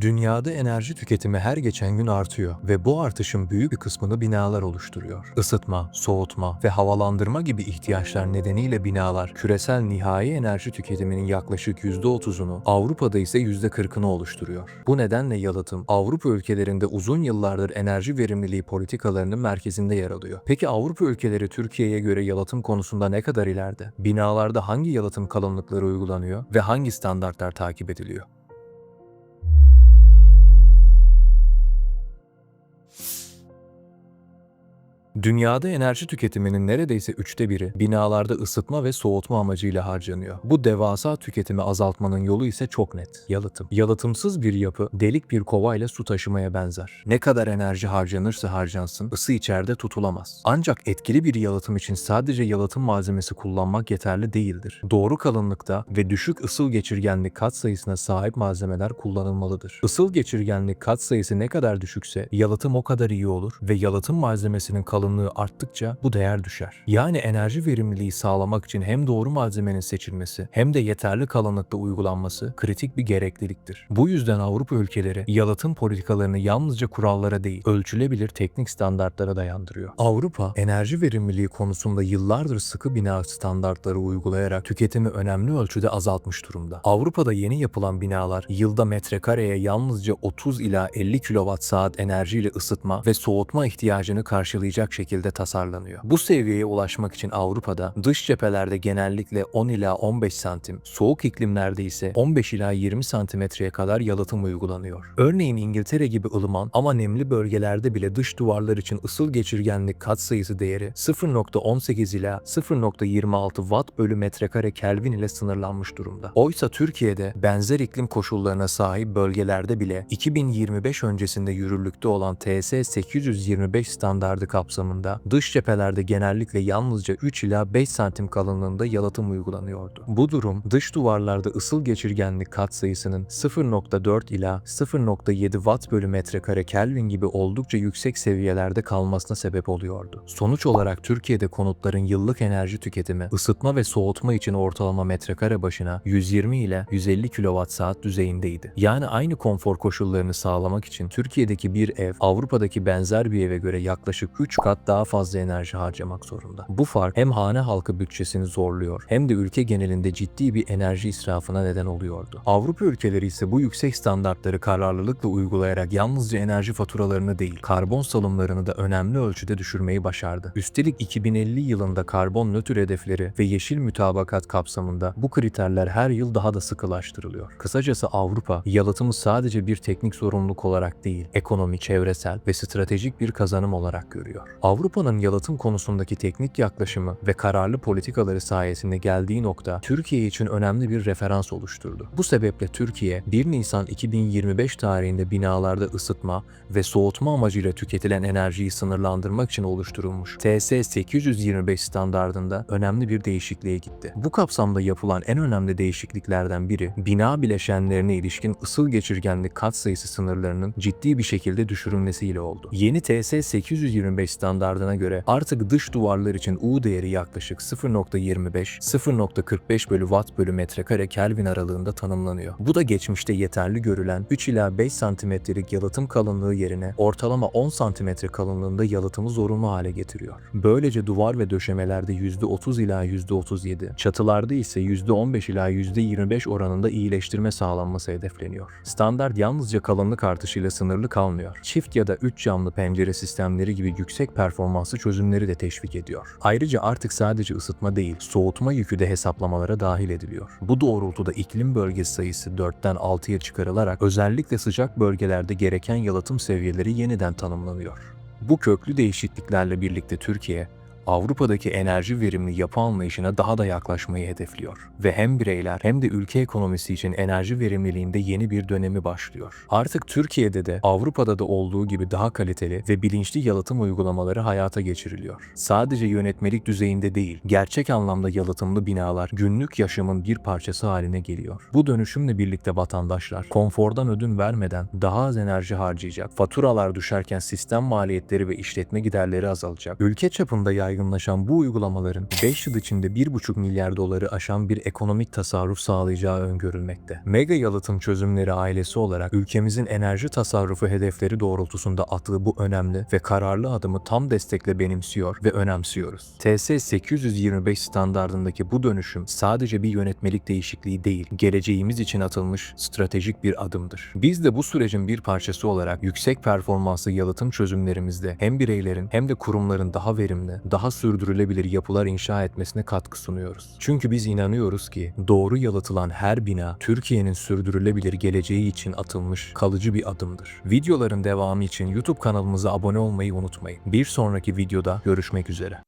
Dünyada enerji tüketimi her geçen gün artıyor ve bu artışın büyük bir kısmını binalar oluşturuyor. Isıtma, soğutma ve havalandırma gibi ihtiyaçlar nedeniyle binalar küresel nihai enerji tüketiminin yaklaşık %30'unu, Avrupa'da ise %40'ını oluşturuyor. Bu nedenle yalıtım Avrupa ülkelerinde uzun yıllardır enerji verimliliği politikalarının merkezinde yer alıyor. Peki Avrupa ülkeleri Türkiye'ye göre yalıtım konusunda ne kadar ileride? Binalarda hangi yalıtım kalınlıkları uygulanıyor ve hangi standartlar takip ediliyor? Dünyada enerji tüketiminin neredeyse üçte biri binalarda ısıtma ve soğutma amacıyla harcanıyor. Bu devasa tüketimi azaltmanın yolu ise çok net. Yalıtım. Yalıtımsız bir yapı delik bir kovayla su taşımaya benzer. Ne kadar enerji harcanırsa harcansın ısı içeride tutulamaz. Ancak etkili bir yalıtım için sadece yalıtım malzemesi kullanmak yeterli değildir. Doğru kalınlıkta ve düşük ısıl geçirgenlik katsayısına sahip malzemeler kullanılmalıdır. Isıl geçirgenlik katsayısı ne kadar düşükse yalıtım o kadar iyi olur ve yalıtım malzemesinin kalınlığı arttıkça bu değer düşer. Yani enerji verimliliği sağlamak için hem doğru malzemenin seçilmesi hem de yeterli kalınlıkta uygulanması kritik bir gerekliliktir. Bu yüzden Avrupa ülkeleri yalıtım politikalarını yalnızca kurallara değil, ölçülebilir teknik standartlara dayandırıyor. Avrupa, enerji verimliliği konusunda yıllardır sıkı bina standartları uygulayarak tüketimi önemli ölçüde azaltmış durumda. Avrupa'da yeni yapılan binalar yılda metrekareye yalnızca 30 ila 50 kWh enerjiyle ısıtma ve soğutma ihtiyacını karşılayacak şekilde tasarlanıyor. Bu seviyeye ulaşmak için Avrupa'da dış cephelerde genellikle 10 ila 15 santim, soğuk iklimlerde ise 15 ila 20 santimetreye kadar yalıtım uygulanıyor. Örneğin İngiltere gibi ılıman ama nemli bölgelerde bile dış duvarlar için ısıl geçirgenlik katsayısı değeri 0.18 ila 0.26 watt bölü metrekare Kelvin ile sınırlanmış durumda. Oysa Türkiye'de benzer iklim koşullarına sahip bölgelerde bile 2025 öncesinde yürürlükte olan TS 825 standardı kapsamında dış cephelerde genellikle yalnızca 3 ila 5 santim kalınlığında yalıtım uygulanıyordu. Bu durum dış duvarlarda ısıl geçirgenlik katsayısının 0.4 ila 0.7 watt bölü metrekare Kelvin gibi oldukça yüksek seviyelerde kalmasına sebep oluyordu. Sonuç olarak Türkiye'de konutların yıllık enerji tüketimi ısıtma ve soğutma için ortalama metrekare başına 120 ile 150 kWh düzeyindeydi. Yani aynı konfor koşullarını sağlamak için Türkiye'deki bir ev Avrupa'daki benzer bir eve göre yaklaşık 3 kat daha fazla enerji harcamak zorunda. Bu fark hem hane halkı bütçesini zorluyor hem de ülke genelinde ciddi bir enerji israfına neden oluyordu. Avrupa ülkeleri ise bu yüksek standartları kararlılıkla uygulayarak yalnızca enerji faturalarını değil, karbon salımlarını da önemli ölçüde düşürmeyi başardı. Üstelik 2050 yılında karbon nötr hedefleri ve yeşil mütabakat kapsamında bu kriterler her yıl daha da sıkılaştırılıyor. Kısacası Avrupa, yalıtımı sadece bir teknik sorumluluk olarak değil, ekonomi, çevresel ve stratejik bir kazanım olarak görüyor. Avrupa'nın yalıtım konusundaki teknik yaklaşımı ve kararlı politikaları sayesinde geldiği nokta Türkiye için önemli bir referans oluşturdu. Bu sebeple Türkiye 1 Nisan 2025 tarihinde binalarda ısıtma ve soğutma amacıyla tüketilen enerjiyi sınırlandırmak için oluşturulmuş TS 825 standardında önemli bir değişikliğe gitti. Bu kapsamda yapılan en önemli değişikliklerden biri bina bileşenlerine ilişkin ısıl geçirgenlik katsayısı sınırlarının ciddi bir şekilde düşürülmesiyle oldu. Yeni TS 825 standardına göre artık dış duvarlar için U değeri yaklaşık 0.25-0.45 bölü watt bölü metrekare Kelvin aralığında tanımlanıyor. Bu da geçmişte yeterli görülen 3 ila 5 santimetrelik yalıtım kalınlığı yerine ortalama 10 santimetre kalınlığında yalıtımı zorunlu hale getiriyor. Böylece duvar ve döşemelerde %30 ila %37, çatılarda ise %15 ila %25 oranında iyileştirme sağlanması hedefleniyor. Standart yalnızca kalınlık artışıyla sınırlı kalmıyor. Çift ya da 3 camlı pencere sistemleri gibi yüksek performanslı çözümleri de teşvik ediyor. Ayrıca artık sadece ısıtma değil, soğutma yükü de hesaplamalara dahil ediliyor. Bu doğrultuda iklim bölgesi sayısı 4'ten 6'ya çıkarılarak özellikle sıcak bölgelerde gereken yalıtım seviyeleri yeniden tanımlanıyor. Bu köklü değişikliklerle birlikte Türkiye, Avrupa'daki enerji verimli yapı anlayışına daha da yaklaşmayı hedefliyor. Ve hem bireyler hem de ülke ekonomisi için enerji verimliliğinde yeni bir dönemi başlıyor. Artık Türkiye'de de Avrupa'da da olduğu gibi daha kaliteli ve bilinçli yalıtım uygulamaları hayata geçiriliyor. Sadece yönetmelik düzeyinde değil, gerçek anlamda yalıtımlı binalar günlük yaşamın bir parçası haline geliyor. Bu dönüşümle birlikte vatandaşlar konfordan ödün vermeden daha az enerji harcayacak, faturalar düşerken sistem maliyetleri ve işletme giderleri azalacak, ülke çapında yaygın yaygınlaşan bu uygulamaların 5 yıl içinde 1,5 milyar doları aşan bir ekonomik tasarruf sağlayacağı öngörülmekte. Mega yalıtım çözümleri ailesi olarak ülkemizin enerji tasarrufu hedefleri doğrultusunda attığı bu önemli ve kararlı adımı tam destekle benimsiyor ve önemsiyoruz. TS 825 standardındaki bu dönüşüm sadece bir yönetmelik değişikliği değil, geleceğimiz için atılmış stratejik bir adımdır. Biz de bu sürecin bir parçası olarak yüksek performanslı yalıtım çözümlerimizde hem bireylerin hem de kurumların daha verimli, daha sürdürülebilir yapılar inşa etmesine katkı sunuyoruz. Çünkü biz inanıyoruz ki doğru yalıtılan her bina Türkiye'nin sürdürülebilir geleceği için atılmış kalıcı bir adımdır. Videoların devamı için YouTube kanalımıza abone olmayı unutmayın. Bir sonraki videoda görüşmek üzere.